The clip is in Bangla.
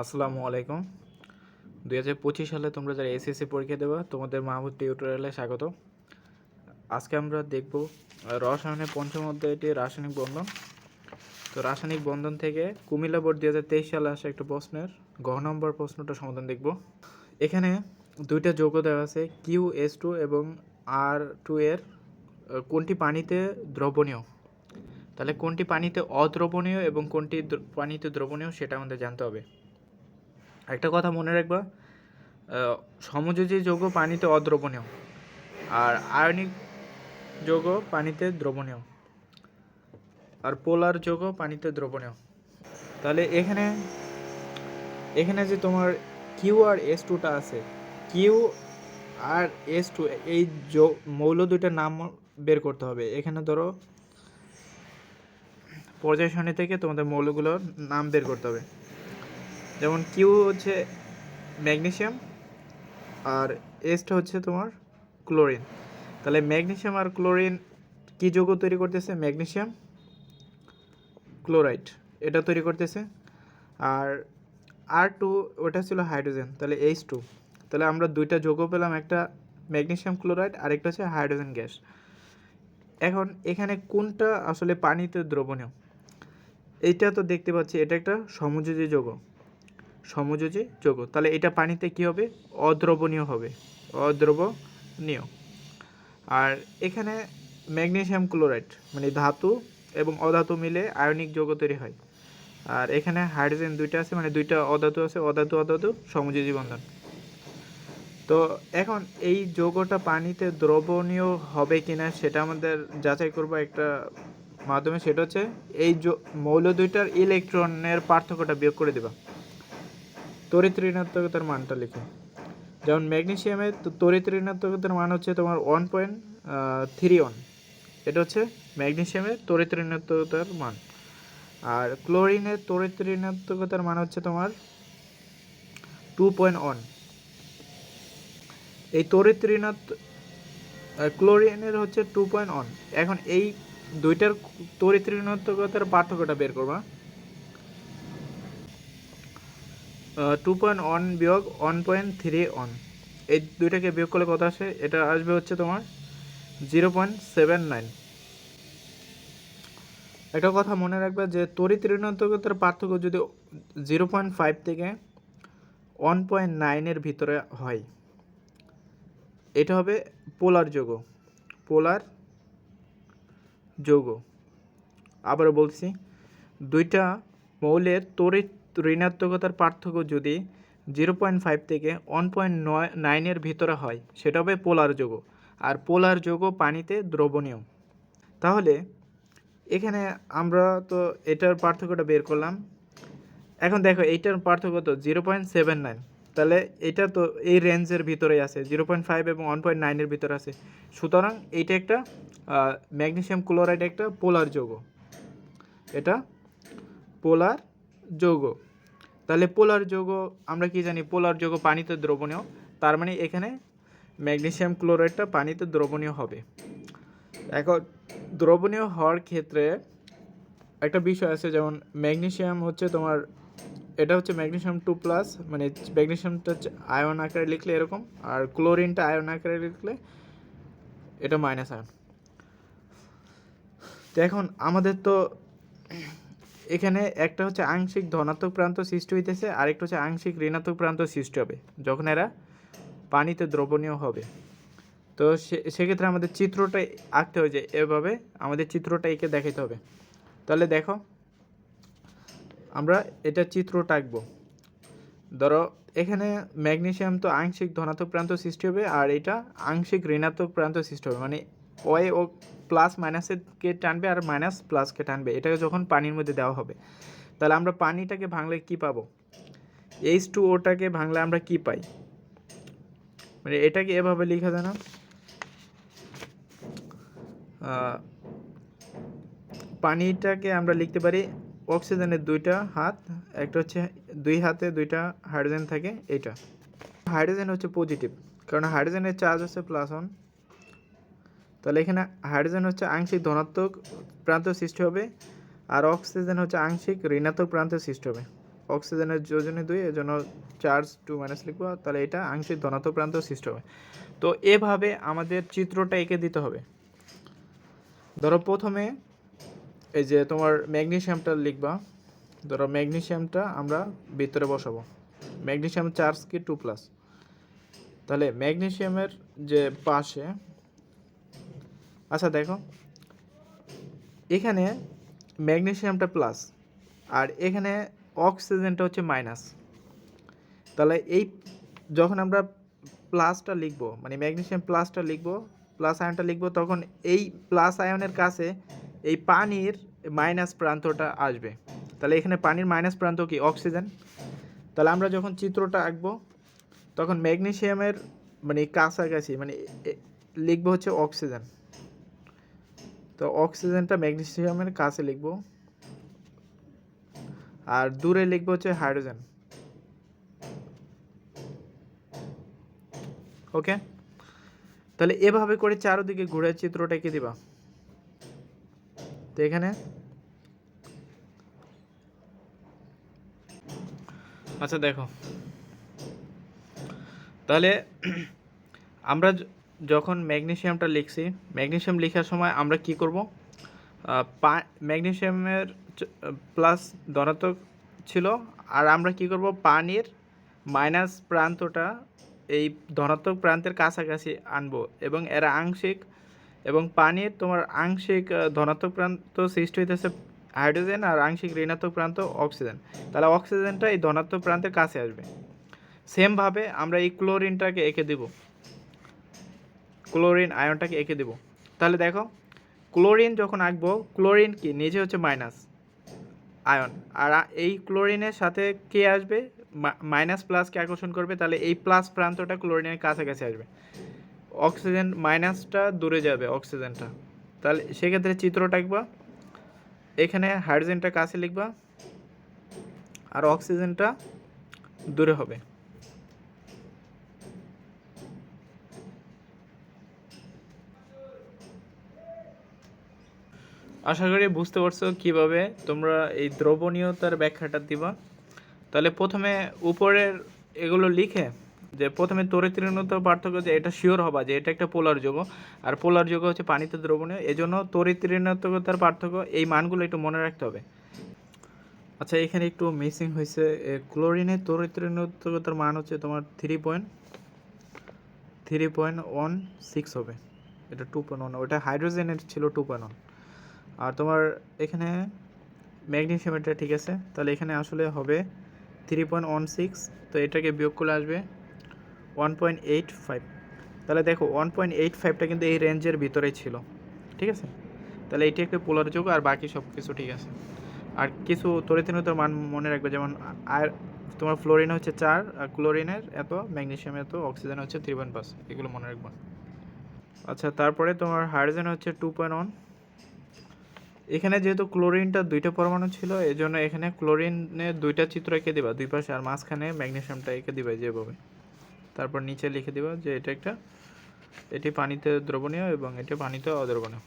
আসসালামু আলাইকুম। দুই হাজার পঁচিশ সালে তোমরা যারা এসএসসি পরীক্ষা দেবা, তোমাদের মাহমুদ টিউটোরিয়ালে স্বাগত। আজকে আমরা দেখব রসায়নের পঞ্চম অধ্যায়টি রাসায়নিক বন্ধন। তো রাসায়নিক বন্ধন থেকে কুমিল্লা বোর্ড দুই হাজার তেইশ সালে আসা একটা প্রশ্নের ঘ নম্বর প্রশ্নটা সমাধান দেখব। এখানে দুইটা যৌগ দেওয়া আছে কিউ এস টু এবং আর টু এর কোনটি পানিতে দ্রবণীয়? তাহলে কোনটি পানিতে অদ্রবণীয় এবং কোনটি পানিতে দ্রবণীয় সেটা আমাদের জানতে হবে। একটা কথা মনে রাখবা সমযোজী যৌগ পানিতে অদ্রবণীয় আর আয়নিক যৌগ পানিতে দ্রবণীয় আর পোলার যৌগ পানিতে দ্রবণীয়। তাহলে এখানে এখানে যে তোমার কিউ আর এস টুটা আছে, কিউ আর এস টু এই মৌল দুইটার নাম বের করতে হবে। এখানে ধরো পর্যায় সারণী থেকে তোমাদের মৌলগুলোর নাম বের করতে হবে। যেমন কিউ হচ্ছে ম্যাগনেশিয়াম আর এসটা হচ্ছে তোমার ক্লোরিন। তাহলে ম্যাগনেশিয়াম আর ক্লোরিন কি যৌগ তৈরি করতেছে? ম্যাগনেশিয়াম ক্লোরাইড, এটা তৈরি করতেছে। আর আর টু ওটা ছিল হাইড্রোজেন, তাহলে এইচ টু তাহলে আমরা দুইটা যৌগ পেলাম, একটা ম্যাগনেশিয়াম ক্লোরাইড আরেকটা হচ্ছে হাইড্রোজেন গ্যাস। এখন এখানে কোনটা আসলে পানিতে দ্রবণীয়? এইটা তো দেখতে পাচ্ছি, এটা একটা সমযোজী যৌগ। সমযোজী যৌগ। তাহলে এটা পানিতে কি হবে? অদ্রবণীয় হবে। অদ্রবণীয়। আর এখানে ম্যাগনেসিয়াম ক্লোরাইড মানে ধাতু এবং অধাতু মিলে আয়নিক যৌগ তৈরি হয়। আর এখানে হাইড্রোজেন দুইটা আছে মানে দুইটা অধাতু আছে, অধাতু অধাতু, সমযোজী বন্ধন। তো এখন এই যৌগটা পানিতে দ্রবণীয় হবে কিনা সেটা আমাদের যাচাই করব একটা মাধ্যমে। সেটা হচ্ছে এই মৌল দুইটার ইলেকট্রনের পার্থক্যটা বিয়োগ করে দেবা। তড়িৎ ঋণাত্মকতার মানটা লিখে। যেমন ম্যাগনেসিয়ামের তো তড়িৎ ঋণাত্মকতার মান হচ্ছে তোমার ওয়ান পয়েন্ট থ্রি ওয়ান এটা হচ্ছে ম্যাগনেশিয়ামের তড়িৎ ঋণাত্মকতার মান। আর ক্লোরিনের তড়িৎ ঋণাত্মকতার মান হচ্ছে তোমার টু পয়েন্ট ওয়ান এই তড়িৎ ঋণাত্ম ক্লোরিনের হচ্ছে টু পয়েন্ট ওয়ান এখন এই দুইটার তড়িৎ ঋণাত্মকতার পার্থক্যটা বের করবা। টু পয়েন্ট ওয়ান বিয়োগ ওয়ান পয়েন্ট থ্রি ওয়ান এই দুইটাকে বিয়োগ করলে কত আসে? এটা আসবে হচ্ছে তোমার জিরো পয়েন্ট সেভেন নাইন একটা কথা মনে রাখবে যে তড়িৎ ঋণাত্মকতার পার্থক্য যদি জিরো পয়েন্ট ফাইভ থেকে ওয়ান পয়েন্ট নাইনের ভিতরে হয়, এটা হবে পোলার যৌগ। পোলার যৌগ। আবারও বলছি, দুইটা মৌলের তড়িৎ ঋণাত্মকতার পার্থক্য যদি জিরো পয়েন্ট ফাইভ থেকে ওয়ান পয়েন্ট নয় নাইনের ভিতরে হয়, সেটা হবে পোলার যৌগ, আর পোলার যৌগ পানিতে দ্রবণীয়। তাহলে এখানে আমরা তো এটার পার্থক্যটা বের করলাম। এখন দেখো, এইটার পার্থক্য তো জিরো পয়েন্ট সেভেন নাইন তাহলে এটা তো এই রেঞ্জের ভিতরেই আছে জিরো পয়েন্ট ফাইভ এবং ওয়ান পয়েন্ট নাইনের ভিতরে আছে। সুতরাং এইটা একটা ম্যাগনেশিয়াম ক্লোরাইড একটা পোলার যৌগ। এটা পোলার যৌগ। তাহলে পোলার যৌগ, আমরা কি জানি, পোলার যৌগ পানিতে দ্রবণীয়। তার মানে এখানে ম্যাগনেশিয়াম ক্লোরাইডটা পানিতে দ্রবণীয় হবে। এখন, দ্রবণীয় হওয়ার ক্ষেত্রে একটা বিষয় আছে, যেমন ম্যাগনেশিয়াম হচ্ছে তোমার, এটা হচ্ছে ম্যাগনেশিয়াম টু প্লাস মানে ম্যাগনেশিয়ামটা হচ্ছে আয়ন আকারে লিখলে এরকম, আর ক্লোরিনটা আয়ন আকারে লিখলে এটা মাইনাস আয়ন। তো এখন আমাদের তো এখানে একটা হচ্ছে আংশিক ধনাত্মক প্রান্ত সৃষ্টি হইতেছে, আরেকটা হচ্ছে আংশিক ঋণাত্মক প্রান্ত সৃষ্টি হবে, যখন এরা পানিতে দ্রবণীয় হবে। তো সেক্ষেত্রে আমাদের চিত্রটা আঁকতে হয় যে এভাবে আমাদের চিত্রটা এঁকে দেখাতে হবে। তাহলে দেখো, আমরা এটা চিত্রটা আঁকবো। ধরো, এখানে ম্যাগনেশিয়াম তো আংশিক ধনাত্মক প্রান্ত সৃষ্টি হবে, আর এটা আংশিক ঋণাত্মক প্রান্ত সৃষ্টি হবে মানে ওয়ে ও প্লাস মাইনাসকে টানবে আর মাইনাস প্লাসকে টানবে। এটাকে যখন পানির মধ্যে দেওয়া হবে, তাহলে আমরা পানিটাকে ভাঙলে কি পাবো? এইচ টু ওটাকে ভাঙলে আমরা কি পাই? মানে এটাকে এভাবে লেখা যায় না? পানিটাকে আমরা লিখতে পারি অক্সিজেনের দুইটা হাত, একটা হচ্ছে দুই হাতে, দুইটা হাইড্রোজেন থাকে এইটা হাইড্রোজেন হচ্ছে পজিটিভ কারণ হাইড্রোজেনের চার্জ হচ্ছে প্লাস ওয়ান তাহলে এখানে হাইড্রোজেন হচ্ছে আংশিক ধনাত্মক প্রান্ত সৃষ্টি হবে আর অক্সিজেন হচ্ছে আংশিক ঋণাত্মক প্রান্ত সৃষ্টি হবে। অক্সিজেনের যোজনে দুই এজন্য চার্জ টু মাইনাস লিখব, তাহলে এটা আংশিক ধনাত্মক প্রান্ত সৃষ্টি হবে। তো এভাবে আমাদের চিত্রটা এঁকে দিতে হবে। ধরো প্রথমে এই যে তোমার ম্যাগনেশিয়ামটা লিখবা। ধরো ম্যাগনেশিয়ামটা আমরা ভিতরে বসাবো। ম্যাগনেশিয়াম চার্জ কি টু প্লাস তাহলে ম্যাগনেশিয়ামের যে পাশে আচ্ছা দেখো। এখানে ম্যাগনেশিয়ামটা প্লাস আর এখানে অক্সিজেনটা হচ্ছে মাইনাস তাহলে এই যখন আমরা প্লাসটা লিখব মানে ম্যাগনেশিয়াম প্লাসটা লিখব প্লাস আয়নটা লিখব, তখন এই প্লাস আয়নের কাছে এই পানির মাইনাস প্রান্তটা আসবে। তাহলে এখানে পানির মাইনাস প্রান্ত কি? অক্সিজেন। তাহলে আমরা যখন চিত্রটা আঁকবো, তখন ম্যাগনেশিয়ামের মানে কাছাকাছি মানে লিখব হচ্ছে অক্সিজেন। তো অক্সিজেনটা ম্যাগনেসিয়ামের কাছে লিখব। আর দূরে লিখব হচ্ছে হাইড্রোজেন। ওকে? তাহলে এভাবে করে চারদিকে ঘুরে চিত্রটা এঁকে দিবা? তো এখানে। আচ্ছা দেখো। তাহলে আমরা যখন ম্যাগনেশিয়ামটা লিখছি, ম্যাগনেশিয়াম লেখার সময় আমরা কি করব? ম্যাগনেসিয়ামের প্লাস ধনাত্মক ছিল, আর আমরা কি করব? পানির মাইনাস প্রান্তটা এই ধনাত্মক প্রান্তের কাছাকাছি আনব, এবং এরা আংশিক, এবং পানির তোমার আংশিক ধনাত্মক প্রান্ত সৃষ্টি হইতেছে হাইড্রোজেন, আর আংশিক ঋণাত্মক প্রান্ত অক্সিজেন। তাহলে অক্সিজেনটা এই ধনাত্মক প্রান্তের কাছে আসবে। সেমভাবে আমরা এই ক্লোরিনটাকে এঁকে দেব। ক্লোরিন আয়নটাকে এঁকে দেব। তাহলে দেখো, ক্লোরিন যখন আঁকবো, ক্লোরিন কি? নিজে হচ্ছে মাইনাস আয়ন। আর এই ক্লোরিনের সাথে কে আসবে? মাইনাস প্লাসকে আকর্ষণ করবে? তাহলে এই প্লাস প্রান্তটা ক্লোরিনের কাছাকাছি আসবে। অক্সিজেন মাইনাসটা দূরে যাবে অক্সিজেনটা। তাহলে সেক্ষেত্রে চিত্রটা আঁকবা। এখানে হাইড্রোজেনটা কাছে লিখবা। আর অক্সিজেনটা দূরে হবে। আশা করি বুঝতে পারছ কীভাবে তোমরা এই দ্রবণীয়তার ব্যাখ্যাটা দিবা। তাহলে প্রথমে উপরের এগুলো লিখে যে প্রথমে তরিত্রিণতার পার্থক্য যে এটা শিওর হবা যে এটা একটা পোলার যৌগ আর পোলার যৌগ হচ্ছে পানিতে দ্রবণীয়। এই এজন্য তরিত্রিণতার পার্থক্য এই মানগুলো একটু মনে রাখতে হবে। আচ্ছা এখানে একটু মিসিং হয়েছে। ক্লোরিনের তরিত্রিণতার মান হচ্ছে তোমার three point three point one six হবে। এটা টু পয়েন্ট ওয়ান ওটা হাইড্রোজেনের ছিল টু পয়েন্ট ওয়ান আর তোমার এখানে ম্যাগনেসিয়াম এটা ঠিক আছে? তাহলে এখানে আসলে হবে থ্রি পয়েন্ট ওয়ান সিক্স তো এটাকে বিয়োগ করলে আসবে ওয়ান পয়েন্ট এইট ফাইভ তাহলে দেখো ওয়ান পয়েন্ট এইট ফাইভটা কিন্তু এই রেঞ্জের ভিতরেই ছিল, ঠিক আছে? তাহলে এটি একটা পোলার যোগ আর বাকি সব কিছু ঠিক আছে। আর কিছু তরিতিনতার মান মনে রাখবে, যেমন আর তোমার ফ্লোরিন হচ্ছে চার, আর ক্লোরিনের এত ম্যাগনেশিয়াম এত অক্সিজেন হচ্ছে থ্রি পয়েন্ট পাঁচ এগুলো মনে রাখবা। আচ্ছা তারপরে তোমার হাইড্রোজেন হচ্ছে টু পয়েন্ট ওয়ান এখানে যেহেতু ক্লোরিনটা দুইটা পরমাণু ছিল এই জন্য এখানে ক্লোরিনের দুইটা চিত্র এঁকে দিবা, দুই পাশে আর মাঝখানে ম্যাগনেশিয়ামটা এঁকে দিবা যেভাবে। তারপর নিচে লিখে দিবা যে এটা একটা, এটি পানিতে দ্রবণীয় এবং এটি পানিতে অদ্রবণীয়।